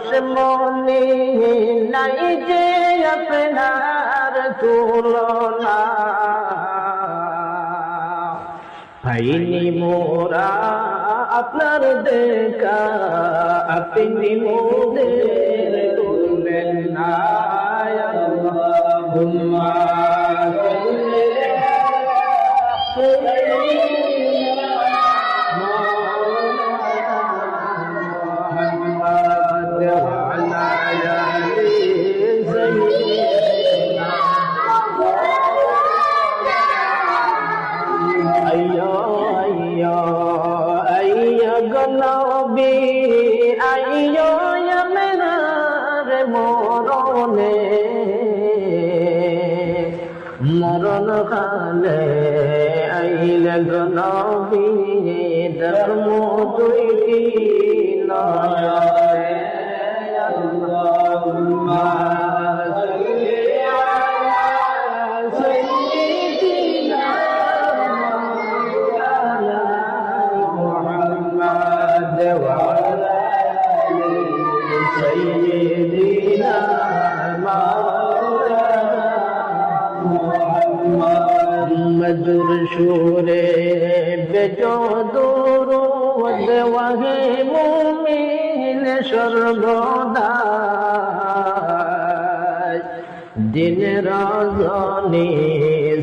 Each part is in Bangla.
পারস মনে নাই যে আপনার তুলনা ভাইনি মোরা আপনার দেখা আপনি মোদের তুলবেন না মরণে মরণ কালে আইলে গনবি ধর্ম দুইটি নয়নে আল্লাহুম্মা মধুর সুরে বেজো বেজদুর ওয়াহে মুমিন সর্বদা দিন রাজনি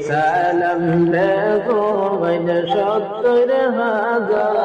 সালাম বেগোন সত্তর হাজার।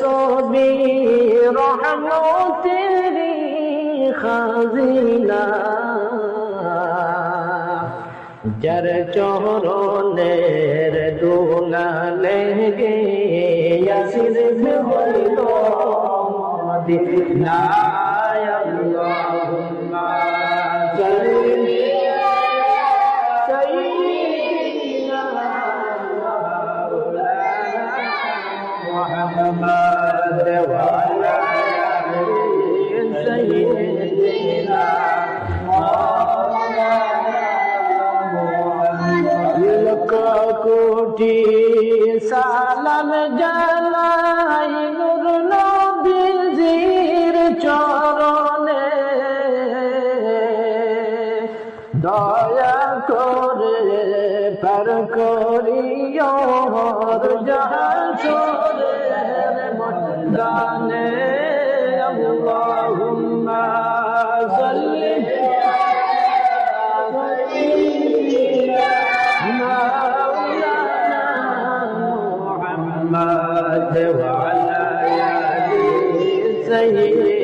صبي رحمة تري خزينه যার চরণের দোলা লেগে আসির হইল মদিনা কোটি সালাম জানাই নুর নবীজির চরণে। দয়া করে পর করিও জাহাজ মন্দানে محمد وعلى آله سيدنا